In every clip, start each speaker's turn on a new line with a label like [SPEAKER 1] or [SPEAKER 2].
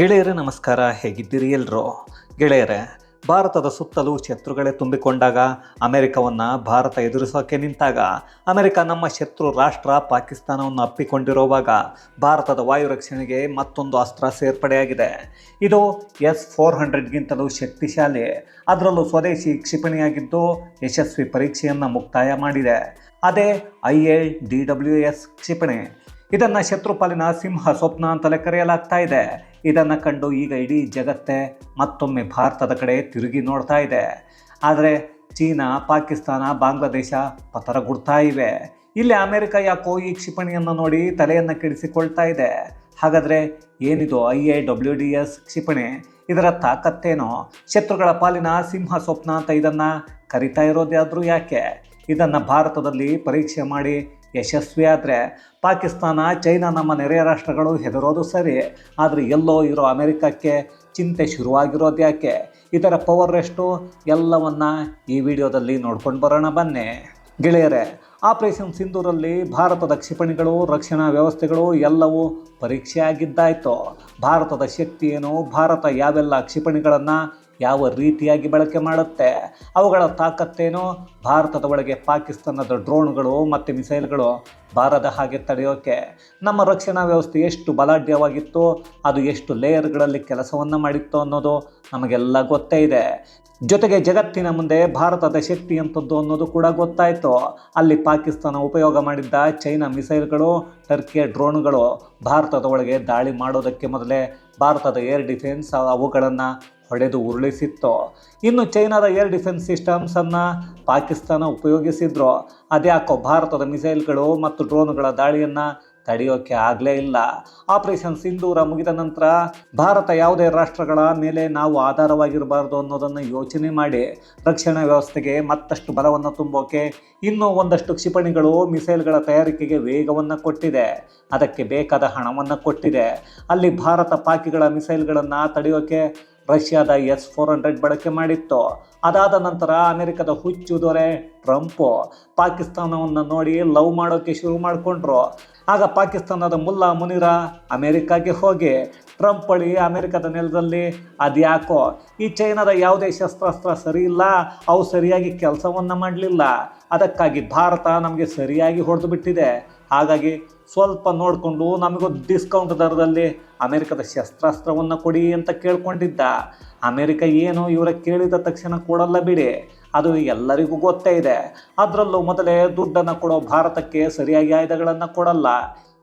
[SPEAKER 1] ಗೆಳೆಯರೇ, ನಮಸ್ಕಾರ. ಹೇಗಿದ್ದೀರಿ ಎಲ್ಲರೂ ಗೆಳೆಯರೇ, ಭಾರತದ ಸುತ್ತಲೂ ಶತ್ರುಗಳೇ ತುಂಬಿಕೊಂಡಾಗ, ಅಮೆರಿಕವನ್ನು ಭಾರತ ಎದುರಿಸೋಕೆ ನಿಂತಾಗ, ಅಮೆರಿಕ ನಮ್ಮ ಶತ್ರು ರಾಷ್ಟ್ರ ಪಾಕಿಸ್ತಾನವನ್ನು ಅಪ್ಪಿಕೊಂಡಿರುವಾಗ ಭಾರತದ ವಾಯು ರಕ್ಷಣೆಗೆ ಮತ್ತೊಂದು ಅಸ್ತ್ರ ಸೇರ್ಪಡೆಯಾಗಿದೆ. ಇದು ಎಸ್ ಫೋರ್ ಹಂಡ್ರೆಡ್ಗಿಂತಲೂ ಶಕ್ತಿಶಾಲಿ, ಅದರಲ್ಲೂ ಸ್ವದೇಶಿ ಕ್ಷಿಪಣಿಯಾಗಿದ್ದು ಯಶಸ್ವಿ ಪರೀಕ್ಷೆಯನ್ನು ಮುಕ್ತಾಯ ಮಾಡಿದೆ. ಅದೇ I A D W S ಕ್ಷಿಪಣಿ. ಇದನ್ನು ಶತ್ರುಪಾಲಿನ ಸಿಂಹ ಸ್ವಪ್ನ ಅಂತಲೇ ಕರೆಯಲಾಗ್ತಾ ಇದೆ. ಇದನ್ನು ಕಂಡು ಈಗ ಇಡೀ ಜಗತ್ತೇ ಮತ್ತೊಮ್ಮೆ ಭಾರತದ ಕಡೆ ತಿರುಗಿ ನೋಡ್ತಾ ಇದೆ. ಆದರೆ ಚೀನಾ, ಪಾಕಿಸ್ತಾನ, ಬಾಂಗ್ಲಾದೇಶ ಪತರಗುಡ್ತಾ ಇವೆ. ಇಲ್ಲಿ ಅಮೆರಿಕ ಯಾಕೋ ಈ ಕ್ಷಿಪಣಿಯನ್ನು ನೋಡಿ ತಲೆಯನ್ನು ಕೆಡಿಸಿಕೊಳ್ತಾ ಇದೆ. ಹಾಗಾದರೆ ಏನಿದು I A W D S ಕ್ಷಿಪಣಿ? ಇದರ ತಾಕತ್ತೇನೋ? ಶತ್ರುಗಳ ಪಾಲಿನ ಸಿಂಹ ಸ್ವಪ್ನ ಅಂತ ಇದನ್ನು ಕರಿತಾ ಇರೋದಾದರೂ ಯಾಕೆ? ಇದನ್ನು ಭಾರತದಲ್ಲಿ ಪರೀಕ್ಷೆ ಮಾಡಿ ಯಶಸ್ವಿ ಆದರೆ ಪಾಕಿಸ್ತಾನ, ಚೈನಾ ನಮ್ಮ ನೆರೆಯ ರಾಷ್ಟ್ರಗಳು ಹೆದರೋದು ಸರಿ. ಆದರೆ ಎಲ್ಲೋ ಇರೋ ಅಮೆರಿಕಕ್ಕೆ ಚಿಂತೆ ಶುರುವಾಗಿರೋದು ಯಾಕೆ? ಇದರ ಪವರ್ ಎಷ್ಟು? ಎಲ್ಲವನ್ನ ಈ ವಿಡಿಯೋದಲ್ಲಿ ನೋಡ್ಕೊಂಡು ಬರೋಣ ಬನ್ನಿ. ಗೆಳೆಯರೇ ಆಪರೇಷನ್ ಸಿಂಧೂರಲ್ಲಿ ಭಾರತದ ಕ್ಷಿಪಣಿಗಳು, ರಕ್ಷಣಾ ವ್ಯವಸ್ಥೆಗಳು ಎಲ್ಲವೂ ಪರೀಕ್ಷೆ ಆಗಿದ್ದಾಯಿತು ಭಾರತದ ಶಕ್ತಿ ಏನು? ಭಾರತ ಯಾವೆಲ್ಲ ಕ್ಷಿಪಣಿಗಳನ್ನು ಯಾವ ರೀತಿಯಾಗಿ ಬಳಕೆ ಮಾಡುತ್ತೆ? ಅವುಗಳ ತಾಕತ್ತೇನು? ಭಾರತದ ಒಳಗೆ ಪಾಕಿಸ್ತಾನದ ಡ್ರೋನ್ಗಳು ಮತ್ತು ಮಿಸೈಲ್ಗಳು ಬಾರದ ಹಾಗೆ ತಡೆಯೋಕೆ ನಮ್ಮ ರಕ್ಷಣಾ ವ್ಯವಸ್ಥೆ ಎಷ್ಟು ಬಲಾಢ್ಯವಾಗಿತ್ತು, ಅದು ಎಷ್ಟು ಲೇಯರ್ಗಳಲ್ಲಿ ಕೆಲಸವನ್ನು ಮಾಡಿತ್ತು ಅನ್ನೋದು ನಮಗೆಲ್ಲ ಗೊತ್ತೇ ಇದೆ. ಜೊತೆಗೆ ಜಗತ್ತಿನ ಮುಂದೆ ಭಾರತದ ಶಕ್ತಿ ಎಂಥದ್ದು ಅನ್ನೋದು ಕೂಡ ಗೊತ್ತಾಯಿತು. ಅಲ್ಲಿ ಪಾಕಿಸ್ತಾನ ಉಪಯೋಗ ಮಾಡಿದ್ದ ಚೈನಾ ಮಿಸೈಲ್ಗಳು, ಟರ್ಕಿಯ ಡ್ರೋನ್ಗಳು ಭಾರತದ ಒಳಗೆ ದಾಳಿ ಮಾಡೋದಕ್ಕೆ ಮೊದಲೇ ಭಾರತದ ಏರ್ ಡಿಫೆನ್ಸ್ ಅವುಗಳನ್ನು ಹೊಡೆದು ಉರುಳಿಸಿತ್ತು. ಇನ್ನು ಚೈನಾದ ಏರ್ ಡಿಫೆನ್ಸ್ ಸಿಸ್ಟಮ್ಸನ್ನು ಪಾಕಿಸ್ತಾನ ಉಪಯೋಗಿಸಿದ್ರು. ಅದ್ಯಾಕೋ ಭಾರತದ ಮಿಸೈಲ್ಗಳು ಮತ್ತು ಡ್ರೋನ್ಗಳ ದಾಳಿಯನ್ನು ತಡೆಯೋಕೆ ಆಗಲೇ ಇಲ್ಲ. ಆಪರೇಷನ್ ಸಿಂಧೂರ ಮುಗಿದ ನಂತರ ಭಾರತ ಯಾವುದೇ ರಾಷ್ಟ್ರಗಳ ಮೇಲೆ ನಾವು ಆಧಾರವಾಗಿರಬಾರ್ದು ಅನ್ನೋದನ್ನು ಯೋಚನೆ ಮಾಡಿ ರಕ್ಷಣಾ ವ್ಯವಸ್ಥೆಗೆ ಮತ್ತಷ್ಟು ಬಲವನ್ನು ತುಂಬೋಕೆ ಇನ್ನೂ ಒಂದಷ್ಟು ಕ್ಷಿಪಣಿಗಳು ಮಿಸೈಲ್ಗಳ ತಯಾರಿಕೆಗೆ ವೇಗವನ್ನು ಕೊಟ್ಟಿದೆ. ಅದಕ್ಕೆ ಬೇಕಾದ ಹಣವನ್ನು ಕೊಟ್ಟಿದೆ. ಅಲ್ಲಿ ಭಾರತ ಪಾಕಿಗಳ ಮಿಸೈಲ್ಗಳನ್ನು ತಡೆಯೋಕೆ ರಷ್ಯಾದ ಎಸ್ ಫೋರ್ ಹಂಡ್ರೆಡ್ ಬಳಕೆ ಮಾಡಿತ್ತು. ಅದಾದ ನಂತರ ಅಮೆರಿಕದ ಹುಚ್ಚು ದೊರೆ ಟ್ರಂಪ್ ಪಾಕಿಸ್ತಾನವನ್ನು ನೋಡಿ ಲವ್ ಮಾಡೋಕ್ಕೆ ಶುರು ಮಾಡಿಕೊಂಡ್ರು. ಆಗ ಪಾಕಿಸ್ತಾನದ ಮುಲ್ಲಾ ಮುನಿರ ಅಮೆರಿಕಾಗೆ ಹೋಗಿ, ಟ್ರಂಪ್ ಬಳಿ ಅಮೆರಿಕದ ನೆಲದಲ್ಲಿ, ಅದ್ಯಾಕೋ, ಈ ಚೈನಾದ ಯಾವುದೇ ಶಸ್ತ್ರಾಸ್ತ್ರ ಸರಿ ಇಲ್ಲ, ಅವು ಸರಿಯಾಗಿ ಕೆಲಸವನ್ನು ಮಾಡಲಿಲ್ಲ. ಅದಕ್ಕಾಗಿ ಭಾರತ ನಮಗೆ ಸರಿಯಾಗಿ ಹೊಡೆದು ಬಿಟ್ಟಿದೆ. ಹಾಗಾಗಿ ಸ್ವಲ್ಪ ನೋಡಿಕೊಂಡು ನಮಗೂ ಡಿಸ್ಕೌಂಟ್ ದರದಲ್ಲಿ ಅಮೆರಿಕದ ಶಸ್ತ್ರಾಸ್ತ್ರವನ್ನು ಕೊಡಿ ಅಂತ ಕೇಳ್ಕೊಂಡಿದ್ದ. ಅಮೆರಿಕ ಏನು ಇವರ ಕೇಳಿದ ತಕ್ಷಣ ಕೊಡಲ್ಲ ಬಿಡಿ. ಅದು ಎಲ್ಲರಿಗೂ ಗೊತ್ತೇ ಇದೆ. ಅದರಲ್ಲೂ ಮೊದಲೇ ದುಡ್ಡನ್ನು ಕೊಡೋ ಭಾರತಕ್ಕೆ ಸರಿಯಾಗಿ ಆಯುಧಗಳನ್ನು ಕೊಡಲ್ಲ.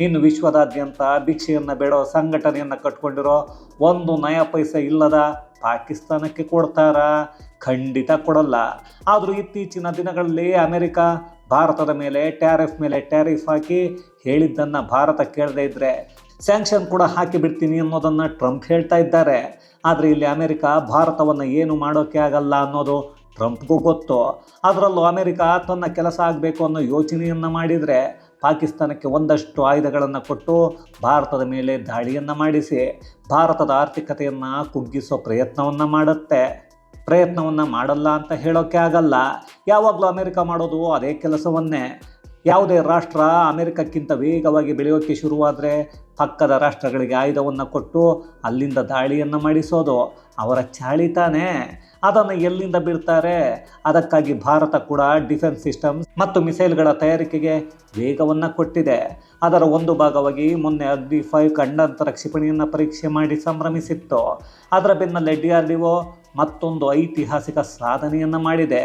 [SPEAKER 1] ಇನ್ನು ವಿಶ್ವದಾದ್ಯಂತ ಭಿಕ್ಷೆಯನ್ನು ಬೇಡೋ ಸಂಘಟನೆಯನ್ನು ಕಟ್ಕೊಂಡಿರೋ ಒಂದು ನಯ ಪೈಸೆ ಇಲ್ಲದ ಪಾಕಿಸ್ತಾನಕ್ಕೆ ಕೊಡ್ತಾರಾ? ಖಂಡಿತ ಕೊಡಲ್ಲ. ಆದರೂ ಇತ್ತೀಚಿನ ದಿನಗಳಲ್ಲಿ ಅಮೆರಿಕ ಭಾರತದ ಮೇಲೆ ಟ್ಯಾರಿಫ್ ಮೇಲೆ ಟ್ಯಾರಿಫ್ ಹಾಕಿ ಹೇಳಿದ್ದನ್ನು ಭಾರತ ಕೇಳದೇ ಇದ್ದರೆ ಸ್ಯಾಂಕ್ಷನ್ ಕೂಡ ಹಾಕಿ ಬಿಡ್ತೀನಿ ಅನ್ನೋದನ್ನು ಟ್ರಂಪ್ ಹೇಳ್ತಾ ಇದ್ದಾರೆ. ಆದರೆ ಇಲ್ಲಿ ಅಮೆರಿಕ ಭಾರತವನ್ನು ಏನು ಮಾಡೋಕ್ಕೆ ಆಗಲ್ಲ ಅನ್ನೋದು ಟ್ರಂಪ್ಗೂ ಗೊತ್ತು. ಅದರಲ್ಲೂ ಅಮೆರಿಕ ತನ್ನ ಕೆಲಸ ಆಗಬೇಕು ಅನ್ನೋ ಯೋಚನೆಯನ್ನು ಮಾಡಿದರೆ ಪಾಕಿಸ್ತಾನಕ್ಕೆ ಒಂದಷ್ಟು ಆಯುಧಗಳನ್ನು ಕೊಟ್ಟು ಭಾರತದ ಮೇಲೆ ದಾಳಿಯನ್ನು ಮಾಡಿಸಿ, ಭಾರತದ ಆರ್ಥಿಕತೆಯನ್ನು ಕುಗ್ಗಿಸೋ ಪ್ರಯತ್ನವನ್ನು ಮಾಡುತ್ತೆ. ಪ್ರಯತ್ನವನ್ನು ಮಾಡಲ್ಲ ಅಂತ ಹೇಳೋಕ್ಕೆ ಆಗಲ್ಲ. ಯಾವಾಗಲೂ ಅಮೆರಿಕ ಮಾಡೋದು ಅದೇ ಕೆಲಸವನ್ನೇ. ಯಾವುದೇ ರಾಷ್ಟ್ರ ಅಮೆರಿಕಕ್ಕಿಂತ ವೇಗವಾಗಿ ಬೆಳೆಯೋಕ್ಕೆ ಶುರುವಾದರೆ ಪಕ್ಕದ ರಾಷ್ಟ್ರಗಳಿಗೆ ಆಯುಧವನ್ನು ಕೊಟ್ಟು ಅಲ್ಲಿಂದ ದಾಳಿಯನ್ನು ಮಾಡಿಸೋದು. ಅವರ ಚಾಳಿ ತಾನೇ. ಅದನ್ನು ಎಲ್ಲಿಂದ ಬಿಡ್ತಾರೆ ಅದಕ್ಕಾಗಿ ಭಾರತ ಕೂಡ ಡಿಫೆನ್ಸ್ ಸಿಸ್ಟಮ್ಸ್ ಮತ್ತು ಮಿಸೈಲ್ಗಳ ತಯಾರಿಕೆಗೆ ವೇಗವನ್ನು ಕೊಟ್ಟಿದೆ. ಅದರ ಒಂದು ಭಾಗವಾಗಿ ಮೊನ್ನೆ ಅಗ್ನಿ ಫೈವ್ ಖಂಡಾಂತರ ಕ್ಷಿಪಣಿಯನ್ನು ಪರೀಕ್ಷೆ ಮಾಡಿ ಸಂಭ್ರಮಿಸಿತ್ತು. ಅದರ ಬೆನ್ನಲ್ಲೇ ಡಿ ಆರ್ ಡಿ ಒ ಮತ್ತೊಂದು ಐತಿಹಾಸಿಕ ಸಾಧನೆಯನ್ನು ಮಾಡಿದೆ.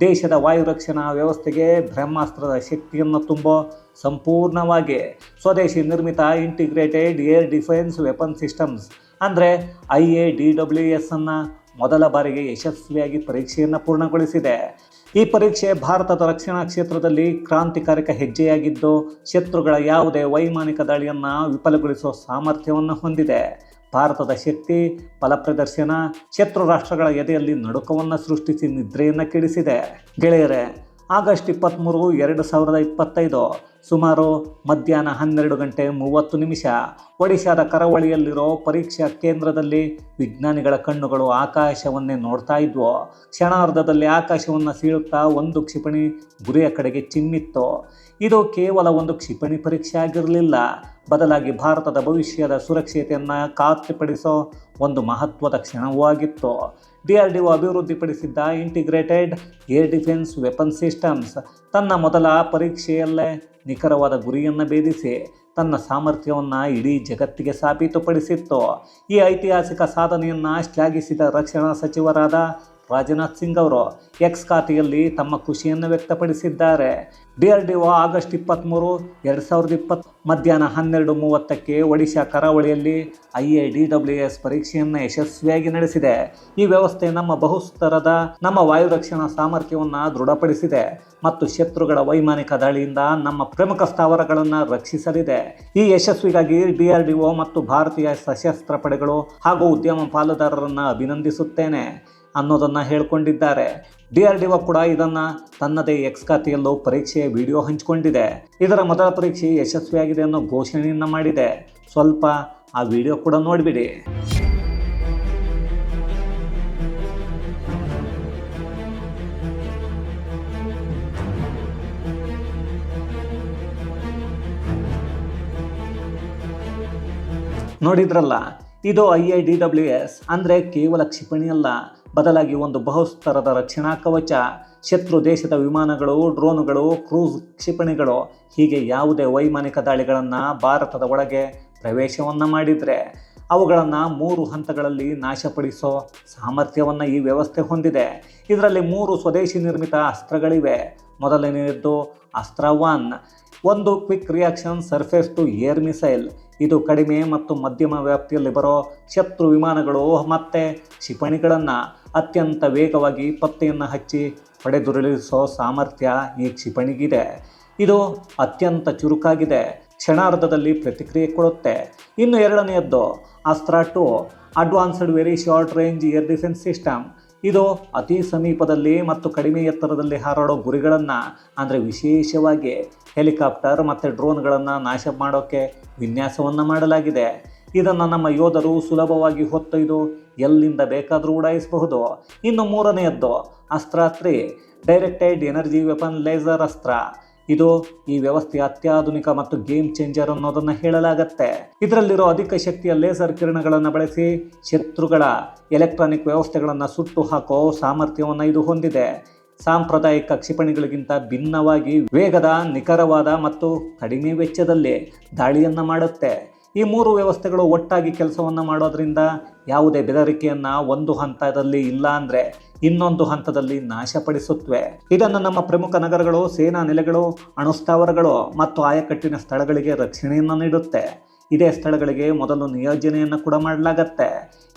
[SPEAKER 1] ದೇಶದ ವಾಯು ರಕ್ಷಣಾ ವ್ಯವಸ್ಥೆಗೆ ಬ್ರಹ್ಮಾಸ್ತ್ರದ ಶಕ್ತಿಯನ್ನು ತುಂಬೋ ಸಂಪೂರ್ಣವಾಗಿ ಸ್ವದೇಶಿ ನಿರ್ಮಿತ integrated air defence weapon systems ಅಂದರೆ I A D W S ಅನ್ನು ಮೊದಲ ಬಾರಿಗೆ ಯಶಸ್ವಿಯಾಗಿ ಪರೀಕ್ಷೆಯನ್ನು ಪೂರ್ಣಗೊಳಿಸಿದೆ. ಈ ಪರೀಕ್ಷೆ ಭಾರತದ ರಕ್ಷಣಾ ಕ್ಷೇತ್ರದಲ್ಲಿ ಕ್ರಾಂತಿಕಾರಕ ಹೆಜ್ಜೆಯಾಗಿದ್ದು, ಶತ್ರುಗಳ ಯಾವುದೇ ವೈಮಾನಿಕ ದಾಳಿಯನ್ನು ವಿಫಲಗೊಳಿಸುವ ಸಾಮರ್ಥ್ಯವನ್ನು ಹೊಂದಿದೆ. ಭಾರತದ ಶಕ್ತಿ, ಫಲಪ್ರದರ್ಶನ, ಶತ್ರು ರಾಷ್ಟ್ರಗಳ ಎದೆಯಲ್ಲಿ ನಡುಕವನ್ನು ಸೃಷ್ಟಿಸಿ ನಿದ್ರೆಯನ್ನು ಕೆಡಿಸಿದೆ. ಗೆಳೆಯರೆ, ಆಗಸ್ಟ್ ಇಪ್ಪತ್ತ್ಮೂರು ಎರಡು ಸಾವಿರದ ಇಪ್ಪತ್ತೈದು, ಸುಮಾರು ಮಧ್ಯಾಹ್ನ ಹನ್ನೆರಡು ಗಂಟೆ ಮೂವತ್ತು ನಿಮಿಷ, ಒಡಿಶಾದ ಕರಾವಳಿಯಲ್ಲಿರೋ ಪರೀಕ್ಷಾ ಕೇಂದ್ರದಲ್ಲಿ ವಿಜ್ಞಾನಿಗಳ ಕಣ್ಣುಗಳು ಆಕಾಶವನ್ನೇ ನೋಡ್ತಾ ಇದ್ವು. ಕ್ಷಣಾರ್ಧದಲ್ಲಿ ಆಕಾಶವನ್ನು ಸೀಳುತ್ತಾ ಒಂದು ಕ್ಷಿಪಣಿ ಗುರಿಯ ಕಡೆಗೆ ಚಿಮ್ಮಿತ್ತು. ಇದು ಕೇವಲ ಒಂದು ಕ್ಷಿಪಣಿ ಪರೀಕ್ಷೆ ಆಗಿರಲಿಲ್ಲ. ಬದಲಾಗಿ ಭಾರತದ ಭವಿಷ್ಯದ ಸುರಕ್ಷತೆಯನ್ನು ಖಾತ್ರಿಪಡಿಸೋ ಒಂದು ಮಹತ್ವದ ಕ್ಷಣವೂ ಆಗಿತ್ತು. D R D O ಅಭಿವೃದ್ಧಿಪಡಿಸಿದ್ದ integrated air defence weapon systems ತನ್ನ ಮೊದಲ ಪರೀಕ್ಷೆಯಲ್ಲೇ ನಿಖರವಾದ ಗುರಿಯನ್ನು ಭೇದಿಸಿ ತನ್ನ ಸಾಮರ್ಥ್ಯವನ್ನು ಇಡೀ ಜಗತ್ತಿಗೆ ಸಾಬೀತುಪಡಿಸಿತ್ತು. ಈ ಐತಿಹಾಸಿಕ ಸಾಧನೆಯನ್ನು ಶ್ಲಾಘಿಸಿದ ರಕ್ಷಣಾ ಸಚಿವರಾದ ರಾಜನಾಥ್ ಸಿಂಗ್ ಅವರು ಎಕ್ಸ್ ಖಾತೆಯಲ್ಲಿ ತಮ್ಮ ಖುಷಿಯನ್ನು ವ್ಯಕ್ತಪಡಿಸಿದ್ದಾರೆ. D R D O August ಇಪ್ಪತ್ತ್ಮೂರು ಎರಡು ಸಾವಿರದ ಇಪ್ಪತ್ತು, ಮಧ್ಯಾಹ್ನ ಹನ್ನೆರಡು ಮೂವತ್ತಕ್ಕೆ ಒಡಿಶಾ ಕರಾವಳಿಯಲ್ಲಿ I A D W S ಪರೀಕ್ಷೆಯನ್ನು ಯಶಸ್ವಿಯಾಗಿ ನಡೆಸಿದೆ. ಈ ವ್ಯವಸ್ಥೆ ನಮ್ಮ ಬಹುಸ್ತರದ, ನಮ್ಮ ವಾಯು ರಕ್ಷಣಾ ಸಾಮರ್ಥ್ಯವನ್ನು ದೃಢಪಡಿಸಿದೆ ಮತ್ತು ಶತ್ರುಗಳ ವೈಮಾನಿಕ ದಾಳಿಯಿಂದ ನಮ್ಮ ಪ್ರಮುಖ ಸ್ಥಾವರಗಳನ್ನು ರಕ್ಷಿಸಲಿದೆ. ಈ ಯಶಸ್ವಿಗಾಗಿ ಡಿಆರ್ಡಿಒ ಮತ್ತು ಭಾರತೀಯ ಸಶಸ್ತ್ರ ಪಡೆಗಳು ಹಾಗೂ ಉದ್ಯಮ ಪಾಲುದಾರರನ್ನು ಅಭಿನಂದಿಸುತ್ತೇನೆ. ಅನ್ನೋದನ್ನು ಹೇಳ್ಕೊಂಡಿದ್ದಾರೆ. ಡಿ ಆರ್ ಡಿ ಒ ಕೂಡ ಇದನ್ನು ತನ್ನದೇ ಎಕ್ಸ್ ಖಾತೆಯಲ್ಲೂ ಪರೀಕ್ಷೆಯ ವಿಡಿಯೋ ಹಂಚಿಕೊಂಡಿದೆ. ಇದರ ಮೊದಲ ಪರೀಕ್ಷೆ ಯಶಸ್ವಿಯಾಗಿದೆ ಅನ್ನೋ ಘೋಷಣೆಯನ್ನು ಮಾಡಿದೆ. ಸ್ವಲ್ಪ ಆ ವಿಡಿಯೋ ಕೂಡ ನೋಡಿಬಿಡಿ. ನೋಡಿದ್ರಲ್ಲ, ಇದು I I D W S ಅಂದರೆ ಕೇವಲ ಕ್ಷಿಪಣಿ ಅಲ್ಲ ಬದಲಾಗಿ ಒಂದು ಬಹುಸ್ತರದ ರಕ್ಷಣಾ ಕವಚ, ಶತ್ರು ದೇಶದ ವಿಮಾನಗಳು, ಡ್ರೋನುಗಳು, ಕ್ರೂಸ್ ಕ್ಷಿಪಣಿಗಳು, ಹೀಗೆ ಯಾವುದೇ ವೈಮಾನಿಕ ದಾಳಿಗಳನ್ನು ಭಾರತದ ಒಳಗೆ ಪ್ರವೇಶವನ್ನು ಮಾಡಿದರೆ ಅವುಗಳನ್ನು ಮೂರು ಹಂತಗಳಲ್ಲಿ ನಾಶಪಡಿಸೋ ಸಾಮರ್ಥ್ಯವನ್ನು ಈ ವ್ಯವಸ್ಥೆ ಹೊಂದಿದೆ. ಇದರಲ್ಲಿ ಮೂರು ಸ್ವದೇಶಿ ನಿರ್ಮಿತ ಅಸ್ತ್ರಗಳಿವೆ. ಮೊದಲನೆಯದ್ದು ಅಸ್ತ್ರ ಒನ್ ಒಂದು quick reaction surface to air missile. ಇದು ಕಡಿಮೆ ಮತ್ತು ಮಧ್ಯಮ ವ್ಯಾಪ್ತಿಯಲ್ಲಿ ಬರೋ ಶತ್ರು ವಿಮಾನಗಳು ಮತ್ತು ಕ್ಷಿಪಣಿಗಳನ್ನು. ಅತ್ಯಂತ ವೇಗವಾಗಿ ಪತ್ತೆಯನ್ನು ಹಚ್ಚಿ ಹೊಡೆದುರುಳಿಸೋ ಸಾಮರ್ಥ್ಯ ಈ ಕ್ಷಿಪಣಿಗಿದೆ. ಇದು ಅತ್ಯಂತ ಚುರುಕಾಗಿದೆ. ಕ್ಷಣಾರ್ಧದಲ್ಲಿ ಪ್ರತಿಕ್ರಿಯೆ ಕೊಡುತ್ತೆ. ಇನ್ನು ಎರಡನೆಯದ್ದು ಅಸ್ತ್ರ two advanced very short range air defence system ಇದು ಅತಿ ಸಮೀಪದಲ್ಲಿ ಮತ್ತು ಕಡಿಮೆ ಎತ್ತರದಲ್ಲಿ ಹಾರಾಡೋ ಗುರಿಗಳನ್ನು, ಅಂದರೆ ವಿಶೇಷವಾಗಿ ಹೆಲಿಕಾಪ್ಟರ್ ಮತ್ತು ಡ್ರೋನ್ಗಳನ್ನು ನಾಶ ಮಾಡೋಕ್ಕೆ ವಿನ್ಯಾಸವನ್ನು ಮಾಡಲಾಗಿದೆ. ಇದನ್ನು ನಮ್ಮ ಯೋಧರು ಸುಲಭವಾಗಿ ಹೊತ್ತೊಯ್ದು ಎಲ್ಲಿಂದ ಬೇಕಾದರೂ ಉಡಾಯಿಸಬಹುದು. ಇನ್ನು ಮೂರನೆಯದ್ದು, ಅಸ್ತ್ರಾಸ್ತ್ರಿ three directed energy weapon laser ಅಸ್ತ್ರ. ಇದು ಈ ವ್ಯವಸ್ಥೆಯ ಅತ್ಯಾಧುನಿಕ ಮತ್ತು ಗೇಮ್ ಚೇಂಜರ್ ಅನ್ನೋದನ್ನು ಹೇಳಲಾಗತ್ತೆ. ಇದರಲ್ಲಿರೋ ಅಧಿಕ ಶಕ್ತಿಯ ಲೇಸರ್ ಕಿರಣಗಳನ್ನು ಬಳಸಿ ಶತ್ರುಗಳ ಎಲೆಕ್ಟ್ರಾನಿಕ್ ವ್ಯವಸ್ಥೆಗಳನ್ನು ಸುಟ್ಟು ಹಾಕೋ ಸಾಮರ್ಥ್ಯವನ್ನು ಇದು ಹೊಂದಿದೆ. ಸಾಂಪ್ರದಾಯಿಕ ಕ್ಷಿಪಣಿಗಳಿಗಿಂತ ಭಿನ್ನವಾಗಿ ವೇಗದ, ನಿಖರವಾದ ಮತ್ತು ಕಡಿಮೆ ವೆಚ್ಚದಲ್ಲಿ ದಾಳಿಯನ್ನು ಮಾಡುತ್ತೆ. ಈ ಮೂರು ವ್ಯವಸ್ಥೆಗಳು ಒಟ್ಟಾಗಿ ಕೆಲಸವನ್ನು ಮಾಡೋದರಿಂದ ಯಾವುದೇ ಬೆದರಿಕೆಯನ್ನು ಒಂದು ಹಂತದಲ್ಲಿ ಇಲ್ಲ ಅಂದರೆ ಇನ್ನೊಂದು ಹಂತದಲ್ಲಿ ನಾಶಪಡಿಸುತ್ತವೆ ಇದನ್ನು ನಮ್ಮ ಪ್ರಮುಖ ನಗರಗಳು, ಸೇನಾ ನೆಲೆಗಳು, ಅಣುಸ್ಥಾವರಗಳು ಮತ್ತು ಆಯಕಟ್ಟಿನ ಸ್ಥಳಗಳಿಗೆ ರಕ್ಷಣೆಯನ್ನು ನೀಡುತ್ತೆ. ಇದೇ ಸ್ಥಳಗಳಿಗೆ ಮೊದಲು ನಿಯೋಜನೆಯನ್ನು ಕೂಡ ಮಾಡಲಾಗತ್ತೆ.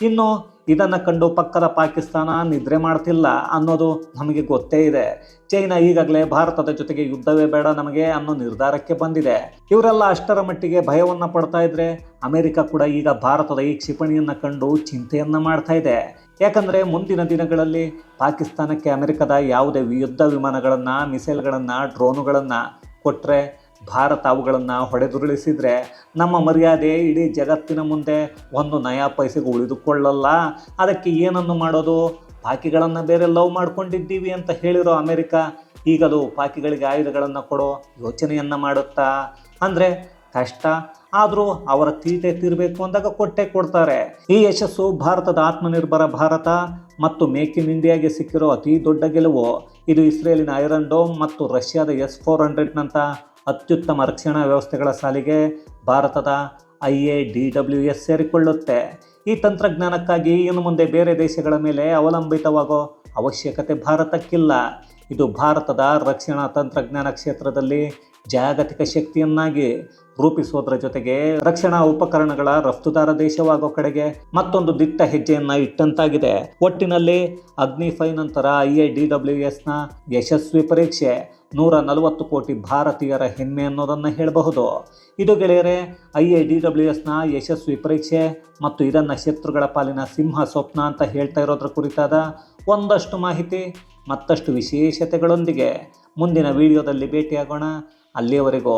[SPEAKER 1] ಇನ್ನು ಇದನ್ನು ಕಂಡು ಪಕ್ಕದ ಪಾಕಿಸ್ತಾನ ನಿದ್ರೆ ಮಾಡ್ತಿಲ್ಲ ಅನ್ನೋದು ನಮಗೆ ಗೊತ್ತೇ ಇದೆ. ಚೈನಾ ಈಗಾಗಲೇ ಭಾರತದ ಜೊತೆಗೆ ಯುದ್ಧವೇ ಬೇಡ ನಮಗೆ ಅನ್ನೋ ನಿರ್ಧಾರಕ್ಕೆ ಬಂದಿದೆ. ಇವರೆಲ್ಲ ಅಷ್ಟರ ಮಟ್ಟಿಗೆ ಭಯವನ್ನು ಪಡ್ತಾ ಇದ್ರೆ ಅಮೆರಿಕ ಕೂಡ ಈಗ ಭಾರತದ ಈ ಕ್ಷಿಪಣಿಯನ್ನು ಕಂಡು ಚಿಂತೆಯನ್ನು ಮಾಡ್ತಾ ಇದೆ. ಯಾಕಂದರೆ ಮುಂದಿನ ದಿನಗಳಲ್ಲಿ ಪಾಕಿಸ್ತಾನಕ್ಕೆ ಅಮೆರಿಕದ ಯಾವುದೇ ಯುದ್ಧ ವಿಮಾನಗಳನ್ನು, ಮಿಸೈಲ್ಗಳನ್ನು, ಡ್ರೋನುಗಳನ್ನು ಕೊಟ್ಟರೆ ಭಾರತ ಅವುಗಳನ್ನು ಹೊಡೆದುರುಳಿಸಿದರೆ ನಮ್ಮ ಮರ್ಯಾದೆ ಇಡೀ ಜಗತ್ತಿನ ಮುಂದೆ ಒಂದು ನಯಾ ಪೈಸೆಗೆ ಉಳಿದುಕೊಳ್ಳಲ್ಲ. ಅದಕ್ಕೆ ಏನನ್ನು ಮಾಡೋದು? ಪಾಕಿಗಳನ್ನು ಬೇರೆ ಲವ್ ಮಾಡ್ಕೊಂಡಿದ್ದೀವಿ ಅಂತ ಹೇಳಿರೋ ಅಮೆರಿಕ ಈಗಲೂ ಪಾಕಿಗಳಿಗೆ ಆಯುಧಗಳನ್ನು ಕೊಡೋ ಯೋಚನೆಯನ್ನು ಮಾಡುತ್ತಾ? ಅಂದರೆ ಕಷ್ಟ. ಆದರೂ ಅವರ ತೀಟೆ ತೀರಬೇಕು ಅಂದಾಗ ಕೊಟ್ಟೆ ಕೊಡ್ತಾರೆ. ಈ ಯಶಸ್ಸು ಭಾರತದ ಆತ್ಮನಿರ್ಭರ ಭಾರತ ಮತ್ತು ಮೇಕ್ ಇನ್ ಇಂಡಿಯಾಗೆ ಸಿಕ್ಕಿರೋ ಅತಿ ದೊಡ್ಡ ಗೆಲುವು. ಇದು ಇಸ್ರೇಲಿನ ಐರನ್ ಡೋಮ್ ಮತ್ತು ರಷ್ಯಾದ ಎಸ್ ಫೋರ್ ಹಂಡ್ರೆಡ್ನಂಥ ಅತ್ಯುತ್ತಮ ರಕ್ಷಣಾ ವ್ಯವಸ್ಥೆಗಳ ಸಾಲಿಗೆ ಭಾರತದ I A D W S ಸೇರಿಕೊಳ್ಳುತ್ತೆ. ಈ ತಂತ್ರಜ್ಞಾನಕ್ಕಾಗಿ ಇನ್ನು ಮುಂದೆ ಬೇರೆ ದೇಶಗಳ ಮೇಲೆ ಅವಲಂಬಿತವಾಗೋ ಅವಶ್ಯಕತೆ ಭಾರತಕ್ಕಿಲ್ಲ. ಇದು ಭಾರತದ ರಕ್ಷಣಾ ತಂತ್ರಜ್ಞಾನ ಕ್ಷೇತ್ರದಲ್ಲಿ ಜಾಗತಿಕ ಶಕ್ತಿಯನ್ನಾಗಿ ರೂಪಿಸೋದ್ರ ಜೊತೆಗೆ ರಕ್ಷಣಾ ಉಪಕರಣಗಳ ರಫ್ತುದಾರ ದೇಶವಾಗೋ ಕಡೆಗೆ ಮತ್ತೊಂದು ದಿಟ್ಟ ಹೆಜ್ಜೆಯನ್ನ ಇಟ್ಟಂತಾಗಿದೆ. ಒಟ್ಟಿನಲ್ಲಿ ಅಗ್ನಿ ಫೈ ನಂತರ ಐ ಐ ಡಿ ಡಬ್ಲ್ಯೂ ಎಸ್ನ ಯಶಸ್ವಿ ಪರೀಕ್ಷೆ ನೂರ ನಲವತ್ತು ಕೋಟಿ ಭಾರತೀಯರ ಹೆಮ್ಮೆ ಅನ್ನೋದನ್ನು ಹೇಳಬಹುದು. ಇದು ಗೆಳೆಯರೆ, ಐ ಐ ಡಿ ಡಬ್ಲ್ಯೂ ಎಸ್ನ ಯಶಸ್ವಿ ಪರೀಕ್ಷೆ ಮತ್ತು ಇದನ್ನು ಶತ್ರುಗಳ ಪಾಲಿನ ಸಿಂಹ ಸ್ವಪ್ನ ಅಂತ ಹೇಳ್ತಾ ಇರೋದ್ರ ಕುರಿತಾದ ಒಂದಷ್ಟು ಮಾಹಿತಿ, ಮತ್ತಷ್ಟು ವಿಶೇಷತೆಗಳೊಂದಿಗೆ ಮುಂದಿನ ವಿಡಿಯೋದಲ್ಲಿ ಭೇಟಿಯಾಗೋಣ. ಅಲ್ಲಿಯವರೆಗೂ